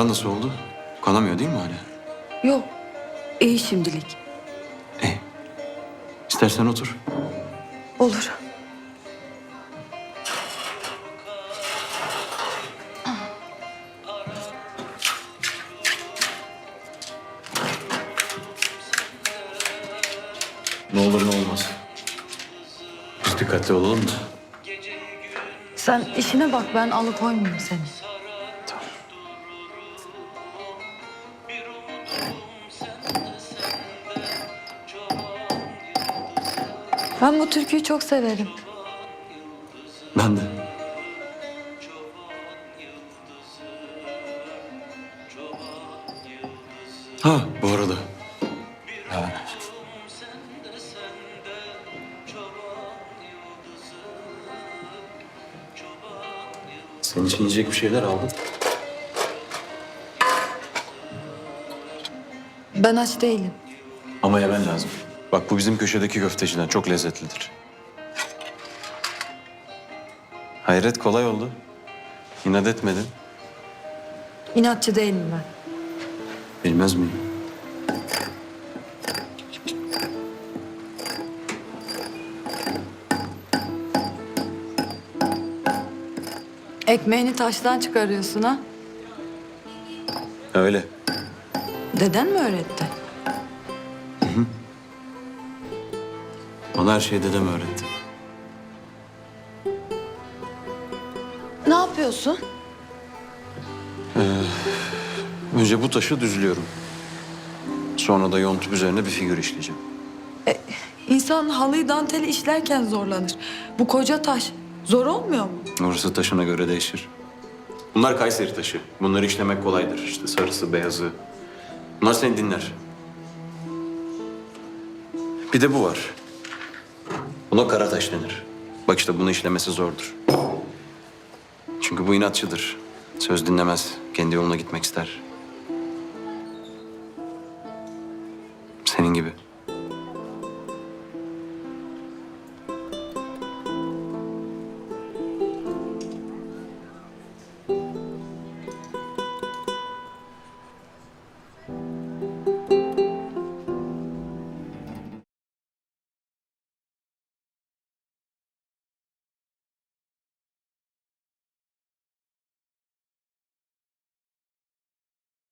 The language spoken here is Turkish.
Yaran nasıl oldu? Kanamıyor değil mi hala? Yok. iyi şimdilik. İyi. İstersen otur. Olur. Ne olur ne olmaz. Biz dikkatli olalım da. Sen işine bak ben alıkoymayayım seni. Ben bu türküyü çok severim. Ben de. Ha bu arada. Ha. Senin için yiyecek bir şeyler aldım. Ben aç değilim. Ama yemen lazım. Bak bu bizim köşedeki köfteciden çok lezzetlidir. Hayret kolay oldu. İnat etmedin. İnatçı değilim ben. Bilmez miyim? Ekmeğini taştan çıkarıyorsun ha. Öyle. Deden mi öğretti? Bana her şeyi dedem öğretti. Ne yapıyorsun? Önce bu taşı düzlüyorum. Sonra da yontup üzerine bir figür işleyeceğim. İnsan halıyı danteli işlerken zorlanır. Bu koca taş zor olmuyor mu? Orası taşına göre değişir. Bunlar Kayseri taşı. Bunları işlemek kolaydır. İşte sarısı, beyazı. Bunlar seni dinler. Bir de bu var. Buna kara taş denir. Bak işte bunu işlemesi zordur. Çünkü bu inatçıdır. Söz dinlemez, kendi yoluna gitmek ister. Senin gibi.